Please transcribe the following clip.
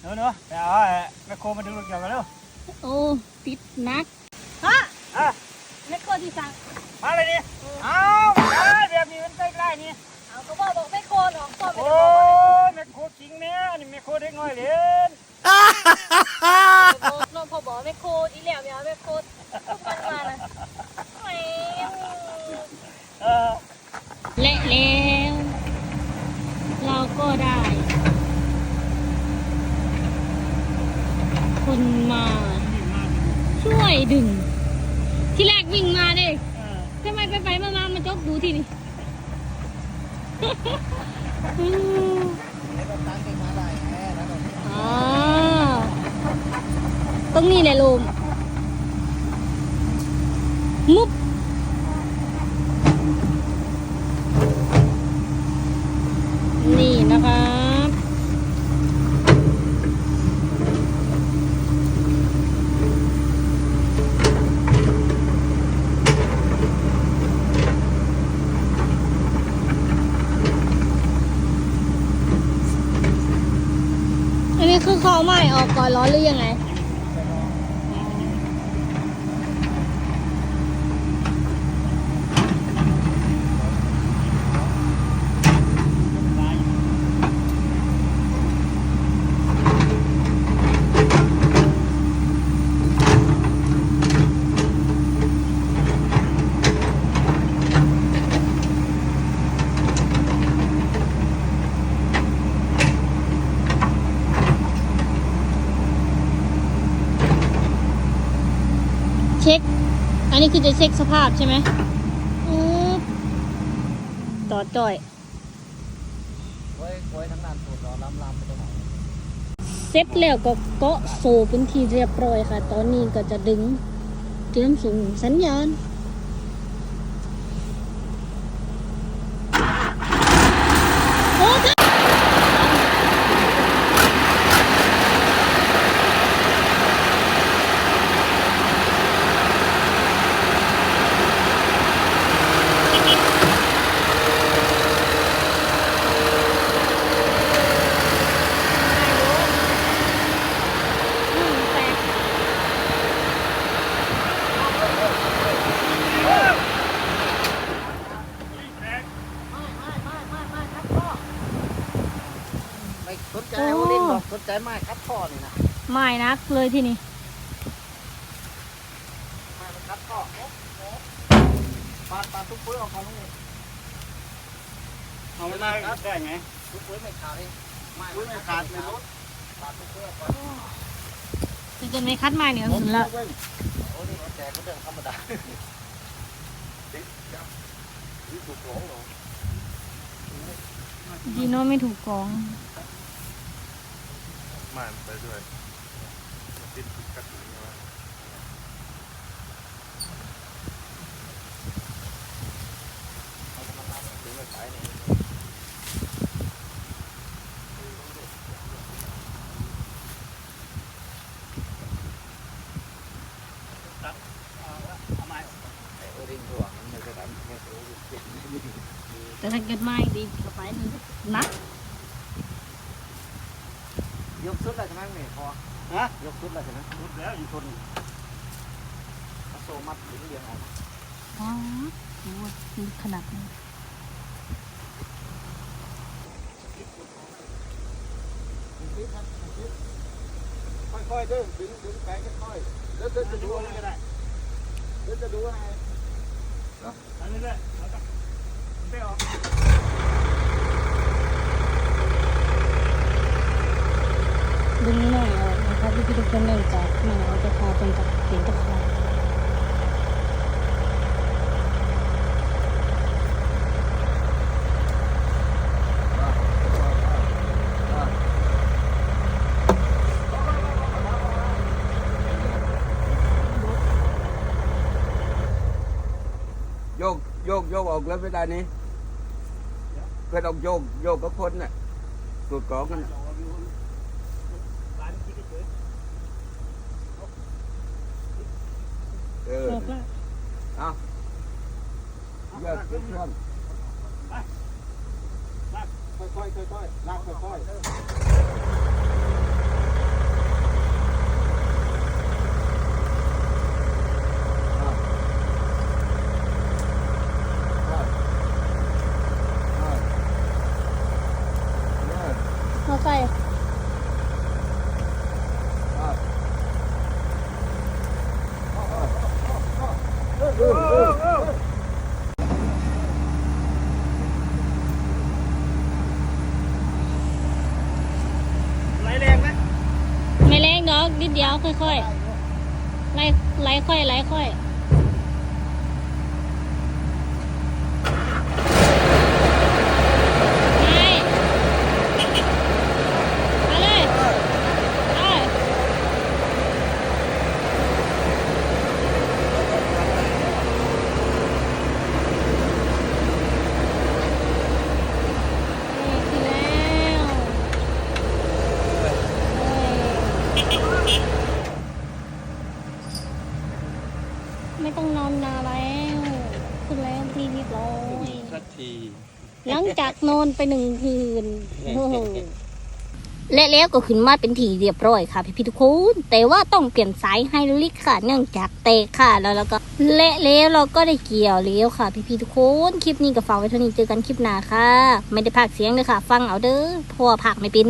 เนื้อเนื้อไปเอาไอ้แม่โคมาดึงรถเกี่ยวกันเร็วโอ้ติดนักอะแม่โคที่สั่งมาเลยดิเอาเอาแบบนี้มันใกล้ๆนี่เอาก็บอกบอกแม่โคหนองก็ไม่โอ้ได้บอกยแม่โคจริงเนี่ยนี่แม่โคเด็กน้อยเล่นบอกน้องพอบอกแม่โคอีแล้วเนี่ยแม่โคทุกวันมานะแหมเออและแล้วเราก็ได้ คนมา ช่วยดึง ที่แรกวิ่งมาเด้เออทำไมไปไปๆมาๆมาจกดูที่นี่อ๋อตรงนี้แหละโลมมุบ นี่นะครับ อันนี้คือเขาใหม่ออกก่อนร้อนหรือยังไง เช็ค อันนี้คือจะเช็คสภาพใช่ไหมอือต่อจ่อยไว้ไว้ทั้งนั้นสูตรรอล้ำล้ำไปตรงไหนเสร็จแล้วก็เกาะโซ่เป็นที่เรียบร้อยค่ะ ตอนนี้ก็จะดึงเตรียมส่งสัญญาณโอ้ท่านอืมแตก ไม่สนใจโอลินบอก สนใจไม้คัดข้อนี่นะไม่นักเลยที่นี่ไม้มันคัดข้อโอ้โหปาดปาดทุกปุ้ยออกมาตรงนี้เอาไม่ได้ได้ไงทุกปุ้ยไม่ขาดเองไม้ไม่ขาดไม่ลดปาดทุกปุ้ยออกมาจะจนไม่คัดไม้เนี่ยสุดละโอ้นี่มันแจกก็เรื่องธรรมดาติดจับนี่ถูกหลงเหรอจีโน่ไม่ถูกกอง ม่านไปด้วยติดกระสุนใช่ไหม เอาธรรมดาถึงไม่ขายนี่ เอาไม้ ไอ้โอลินตัวมันไม่ได้ทำไม่รู้เจ็บ แต่ถ้าเกิดไม้ดีกระไปหนึ่งนัก ยกสุดแล้วใช่ไหมนี่พอฮะยกสุดแล้วใช่ไหมรุดแล้วอยู่ชนเอาโซมัดถึงเรียงออกอ๋อโหลึกขนาดนี้ค่อยๆเดินดึงดึงไปค่อยๆแล้วเดินจะดูอะไรก็ได้เดินจะดูอะไรอันนี้เลยแล้วก็ไปออก ดึงหน่ออกนะครับพี่ทุกคนเนื่องจากไม้เอาจะพาเป็นกับเสียงตะคาโยกโยกโยกออกแล้วไม่ได้นี่ก็ต้องโยกโยกกับคนน่ะสูตรของกันน่ะ ร้านคิดเฉย เออออกแล้วเอาเยอะทุกท่านค่อยๆค่อยๆลากค่อยๆ นิดเดียวค่อยๆไล่ไล่ค่อยไล่ค่อยไปไปเลยไป ถึงแล้ว ไม่ต้องนอนนานแล้วขึ้นแล้วที่เรียบร้อยสักทีหลังจากนอนไปหนึ่งคืนโอ้โหและแล้วก็ขึ้นมาเป็นทีเรียบร้อยค่ะพี่พี่ๆทุกคน แต่ว่าต้องเปลี่ยนสายไฮดรอลิกค่ะเนื่องจากเตะค่ะแล้วแล้วก็และแล้วเราก็ได้เกี่ยวแล้วค่ะ พี่พี่ๆทุกคนคลิปนี้ก็ฝากไว้เท่านี้เจอกันคลิปหน้าค่ะ ไม่ได้พากย์เสียงเลยค่ะ ฟังเอาเด้อเพราะว่อพากย์ไม่เป็น